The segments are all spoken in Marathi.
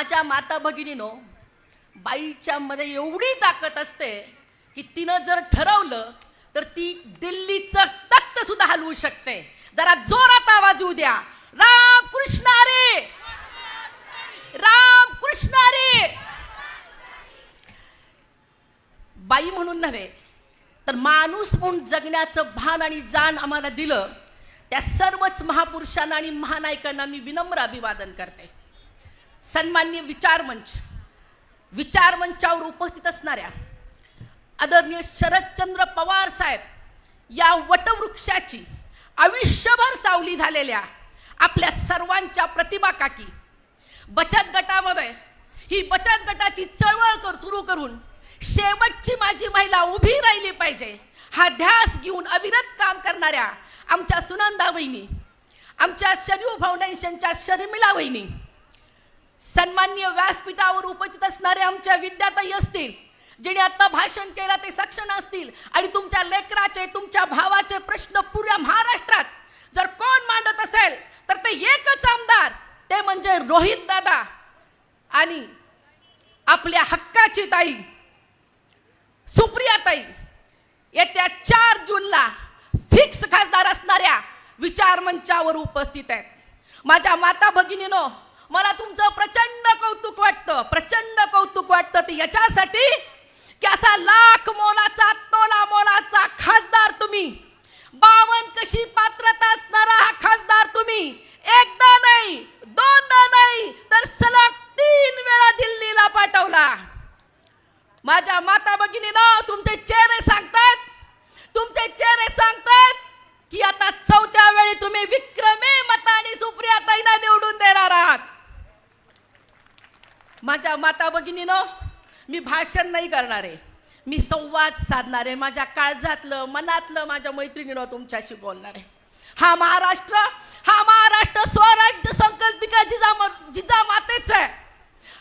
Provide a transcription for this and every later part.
माझ्या माता भगिनीनो बाईच्या मध्ये एवढी ताकद असते की तिनं जर ठरवलं तर ती दिल्लीचं तख्त सुद्धा हलवू शकते. जरा जोरात आवाज येऊ द्या. राम कृष्ण रे राम कृष्ण रे बाई म्हणून नव्हे तर माणूस म्हणून जगण्याचं भान आणि जाण आम्हाला दिलं त्या सर्वच महापुरुषांना आणि महानायकांना मी विनम्र अभिवादन करते. सन्मान्य विचार मंच विचार मंचावर उपस्थित असणाऱ्या आदरणीय शरदचंद्र पवार साहेब या वटवृक्षाची आयुष्यभर सावली झालेल्या आपल्या सर्वांच्या प्रतिभा काकी बचत गटामध्ये ही बचत गटाची चळवळ कर सुरू करून शेवटची माझी महिला उभी राहिली पाहिजे हा ध्यास घेऊन अविरत काम करणाऱ्या आमच्या सुनंदा वहिनी आमच्या शरीव फाउंडेशनच्या शर्मिला वहिनी सन्मान्य व्यासपीठावर उपस्थित असणारे आमच्या विद्याताई असतील जेणे आता भाषण केलं ते सक्षम असतील आणि तुमच्या लेकराचे तुमच्या भावाचे प्रश्न पुऱ्या महाराष्ट्रात जर कोण मांडत असेल तर ते एकच आमदार ते म्हणजे रोहित दादा. आणि आपल्या हक्काची ताई सुप्रिया ताई येत्या चार जूनला फिक्स खासदार असणाऱ्या विचार मंचावर उपस्थित आहेत. माझ्या माता भगिनीनो मला तुमचं प्रचंड कौतुक वाटतं प्रचंड कौतुक वाटतं ते याच्यासाठी की असा लाख मोलाचा तोला मोलाचा खासदार तुम्ही. बावन कशी पात्रता असणारा हा खासदार तुम्ही. एकदा नाही दोनदा नाही तर सलग तीन वेळा दिल्लीला पाठवला माझ्या माता भगिनीनं तुमचे चेहरे सांगतात तुमचे चेहरे सांगतात की आता चौथ्या वेळी तुम्ही विक्रमी मताने सुप्रियाताईंना निवडून देणार आहात माझ्या माता भगिनीनं मी भाषण नाही करणार. आहे मी संवाद साधणार आहे माझ्या काळजातलं मनातलं माझ्या मैत्रिणीनं तुमच्याशी बोलणार. आहे हा महाराष्ट्र हा महाराष्ट्र स्वराज्य संकल्पिका जिजा जिजामातेच आहे.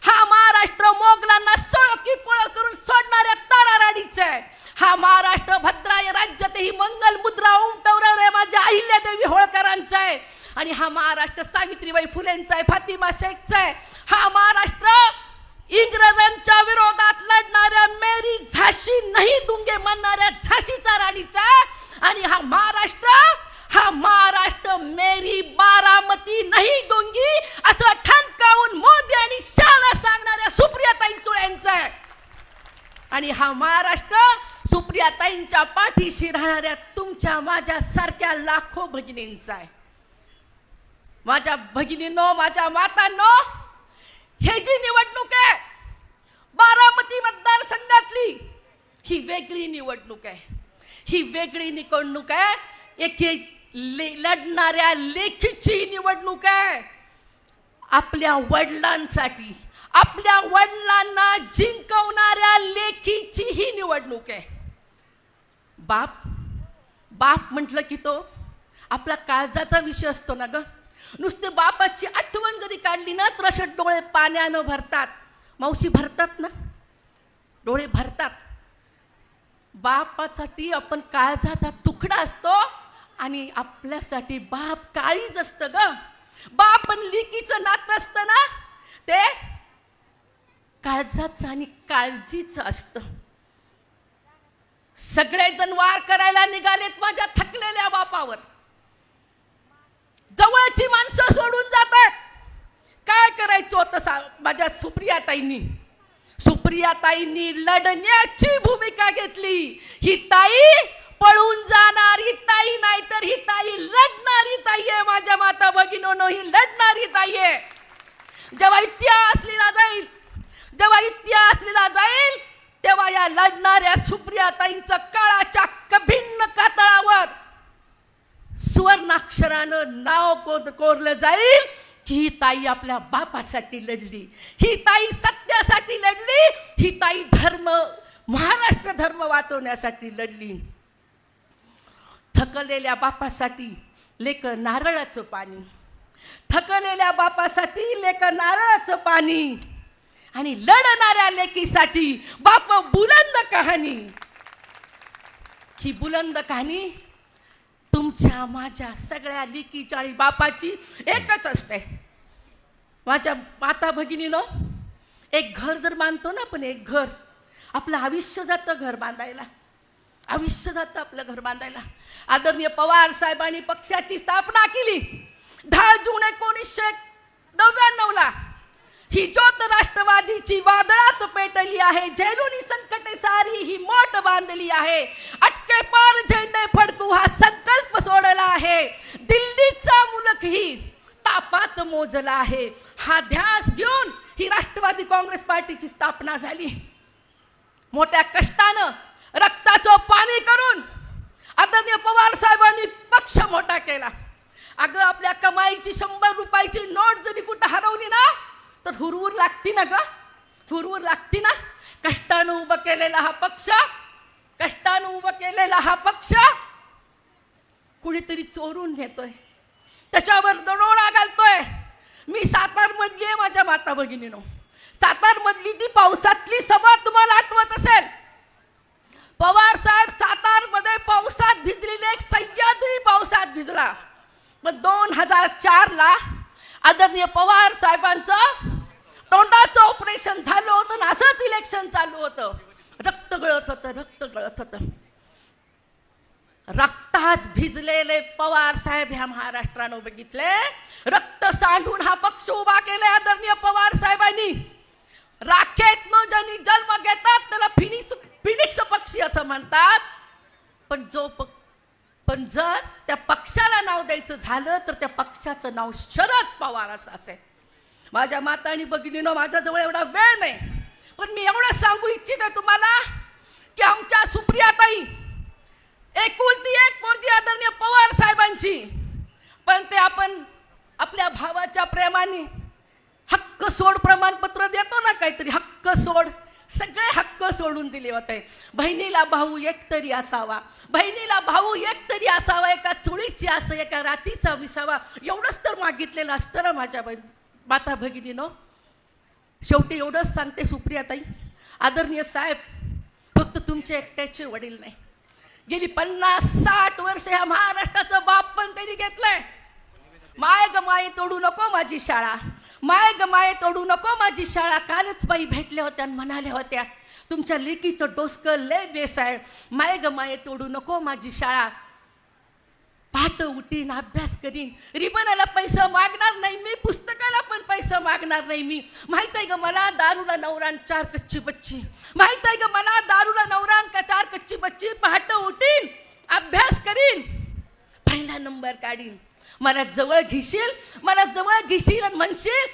हा महाराष्ट्र मोगलांना सळकी पळ करून सोडणाऱ्या ताराराणीचा आहे. हा महाराष्ट्र भद्राय राज्यात ही मंगल मुद्रा उमटवणाऱ्या माझ्या अहिल्यादेवी होळकरांचा आहे. आणि हा महाराष्ट्र सावित्रीबाई फुलेंचा आहे फातिमा शेखचा आहे. हा महाराष्ट्र इंग्रजांच्या विरोधात लढणाऱ्या मेरी झाशी नाही दुंगे म्हणणाऱ्या झाशीचा राणीचा. आणि हा महाराष्ट्र हा महाराष्ट्र मेरी बारामती नाही डोंगी. असं ठणकावून मोदी आणि शाला सांगणाऱ्या सुप्रियाताई सुळ्यांचा आहे. आणि हा महाराष्ट्र सुप्रियाताईंच्या पाठीशी राहणाऱ्या तुमच्या माझ्या सारख्या लाखो भगिनींचा आहे. माझ्या भगिनींनो माझ्या मातांनो हे जी निवडणूक आहे. बारामती मतदारसंघातली ही वेगळी निवडणूक आहे. ही वेगळी निवडणूक आहे. एक ले- लढणाऱ्या लेखीची निवडणूक आहे. आपल्या वडिलांसाठी आपल्या वडिलांना जिंकवणाऱ्या लेखीची ही निवडणूक आहे. बाप बाप म्हटलं की तो आपला काळजाचा विषय असतो ना ग? नुसते बापाची आठवण जरी काढली ना तर असे डोळे पाण्यानं भरतात. मावशी भरतात ना? डोळे भरतात. बापासाठी आपण काळजाचा तुकडा असतो आणि आपल्यासाठी बाप काळीच असतं ग. बाप आणि लिकीचं नातं असतं ना? ते काळजाचं आणि काळजीचं असतं. सगळेजण वार करायला निघालेत माझ्या थकलेल्या बापावर. जवळची माणसं सोडून जातात. काय करायचं होतं सा माझ्या सुप्रियाताईंनी? सुप्रियाताईंनी लढण्याची भूमिका घेतली. ही ताई पळून जाणारी ही ताई नाही तर ही ताई लढणारी ताई आहे माझ्या माता भगिनीनो ही लढणारी ताई आहे जेव्हा इतिहास लिहिला जाईल जेव्हा इतिहास लिहिला जाईल तेव्हा या लढणाऱ्या सुप्रियाताईंचं काळाच्या कभिन्न कातळावर सुवर्णाक्षरानं नाव को- कोरलं जाईल की ही ताई आपल्या बापासाठी लढली. ही ताई सत्यासाठी लढली. ही ताई धर्म महाराष्ट्र धर्म वाचवण्यासाठी लढली. थकलेल्या बापासाठी लेक नारळाचं पाणी. थकलेल्या बापासाठी लेक नारळाचं पाणी. आणि लढणाऱ्या लेकीसाठी बाप बुलंद कहाणी. ही बुलंद कहाणी तुमच्या माझ्या सगळ्या लिकी आणि बापाची एकच असते. माझ्या माता भगिनीनो एक घर जर बांधतो ना आपण एक घर आपलं आयुष्य जातं घर बांधायला. आयुष्य जातं आपलं घर बांधायला. आदरणीय पवार साहेबांनी पक्षाची स्थापना केली. दहा जून एकोणीसशे नव्याण्णवला ही ज्योत राष्ट्रवादीची वादळात पेटली आहे. झेलुनी संकटे सारी ही मोठ बांधली आहे. पार झेंडे फडकू हा संकल्प सोडला आहे. दिल्लीचा मुलकही तापात मोजला आहे. हा ध्यास घेऊन ही राष्ट्रवादी काँग्रेस पार्टीची स्थापना झाली. मोठ्या कष्टानं रक्ताचं पाणी करून आदरणीय पवार साहेबांनी पक्ष मोठा केला. अगं आपल्या कमाईची शंभर रुपयाची नोट जरी कुठं हरवली ना तर हुरवूर लागती ना ग? हुरवूर लागती ना? कष्टानं उभं केलेला हा पक्ष कष्टानं उभं केलेला हा पक्ष कुणीतरी चोरून घेतोय. त्याच्यावर दरोडा घालतोय. मी सातारमधली आहे माझ्या माता भगिनीनो. सातारमधली ती पावसातली सभा तुम्हाला आठवत असेल पवार साहेब सातारमध्ये पावसात भिजलेले एक सह्याद्री पावसात भिजला. मग दोन हजार चारला आदरणीय पवार साहेबांचं तोंडाचं ऑपरेशन झालं होतं ना असंच इलेक्शन चालू होतं. रक्त गळत होतं रक्त गळत होतं. रक्तात भिजलेले पवार साहेब ह्या महाराष्ट्रानं बघितले. रक्त सांडून हा पक्ष उभा केला आदरणीय पवार साहेबांनी. राखेत ज्यांनी जन्म घेतात त्याला फिनिक्स फिनिक्स पक्षी असं म्हणतात. पण जो पक पण जर त्या पक्षाला नाव द्यायचं झालं तर त्या पक्षाचं नाव शरद पवार असं असेल. माझ्या माता आणि भगिनीनं माझ्याजवळ एवढा वेळ नाही. पण मी एवढं सांगू इच्छिते तुम्हाला की आमच्या सुप्रियाताई एकुलती एक पोरगी आदरणीय पवार साहेबांची. पण ते आपण आपल्या भावाच्या प्रेमाने हक्क सोड प्रमाणपत्र देतो ना काहीतरी हक्क सोड. सगळे हक्क सोडून दिले होते. बहिणीला भाऊ एक तरी असावा. बहिणीला भाऊ एक तरी असावा एका चुळीची असं एका रातीचा विसावा. एवढंच तर मागितलेलं असतं ना माझ्या बहीण माता भगिनीनो. शेवटी एवढंच सांगते सुप्रियाताई. आदरणीय साहेब फक्त तुमचे एकट्याचे वडील नाही. गेली पन्नास साठ वर्ष ह्या महाराष्ट्राचं बाप पण त्यांनी घेतलंय. माय ग माये तोडू नको माझी शाळा. माय ग माये तोडू नको माझी शाळा. कालच बाई भेटल्या होत्या आणि म्हणाल्या होत्या तुमच्या लेकीचं डोसकं लय बेस आहे माय ग माय तोडू नको माझी शाळा. पाठ उठीन अभ्यास करीन. रिबनाला पैसा मागणार नाही मी पुस्तकाला पण पैसा मागणार नाही मी. माहीत आहे ग मला दारूला नवरान चार कच्ची बच्ची. माहीत आहे ग मला दारूला नवरान का चार कच्ची बच्ची? पहाट उठीन अभ्यास करीन. पहिला नंबर काढीन. मला जवळ घेशील मला जवळ घेशील आणि म्हणशील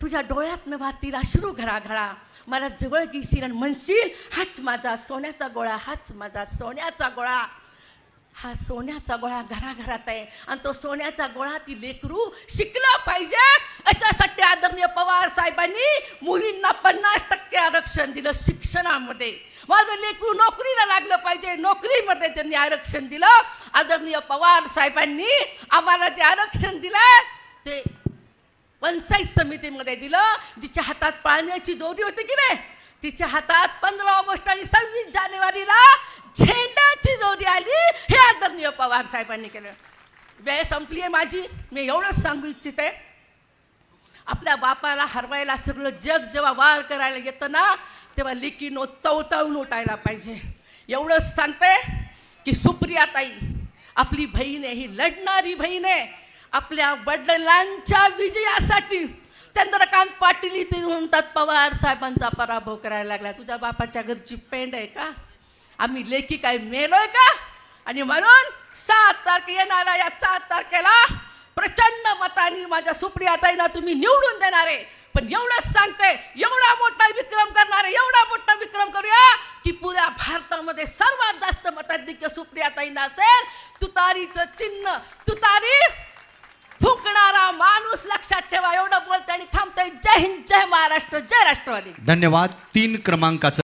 तुझ्या डोळ्यात न वाहतील अश्रू घडा घडा मला जवळ घेशील आणि म्हणशील हाच माझा सोन्याचा गोळा हाच माझा सोन्याचा गोळा. हा सोन्याचा गोळा घराघरात आहे. आणि तो सोन्याचा गोळा ती लेकरू शिकला पाहिजे. याच्यासाठी आदरणीय पवार साहेबांनी मुलींना पन्नास टक्के आरक्षण दिलं शिक्षणामध्ये. माझं लेकरू नोकरीला लागलं पाहिजे. नोकरीमध्ये त्यांनी आरक्षण दिलं. आदरणीय पवार साहेबांनी आम्हाला जे आरक्षण दिलं ते पंचायत समितीमध्ये दिलं जिच्या हातात पाळण्याची दोरी होती की नाही? तिच्या हातात पंधरा ऑगस्ट आणि सव्वीस जानेवारीला झेंड्याची जोडी आली. हे आदरणीय पवार साहेबांनी केलं. वेळ संपली आहे माझी. मी एवढंच सांगू इच्छिते. आपल्या बापाला हरवायला सगळं जग जेव्हा वार करायला येतं ना तेव्हा लिकीनो चवताळून उठायला पाहिजे. एवढंच सांगते की सुप्रियाताई आपली बहीण आहे ही लढणारी बहीण आहे. आपल्या वडिलांच्या विजयासाठी चंद्रकांत पाटील इथे म्हणतात पवार साहेबांचा पराभव करायला लागला. तुझ्या बापाच्या घरची पेंड आहे का? आम्ही लेखी काय मेलोय का? आणि म्हणून सात तारखे येणारा या सात तारखेला प्रचंड मतांनी माझ्या सुप्रियाताईला तुम्ही निवडून देणार आहे. पण एवढंच सांगते एवढा मोठा विक्रम करणार आहे एवढा मोठा विक्रम करूया की पुऱ्या भारतामध्ये सर्वात जास्त मताधिक्य सुप्रियाताईंना असेल. तुतारीचं चिन्ह तुतारी फुंकणारा माणूस लक्षात ठेवा एवढं बोलते आणि थांबतोय. जय हिंद जय महाराष्ट्र जय राष्ट्रवादी. धन्यवाद. तीन क्रमांकाचं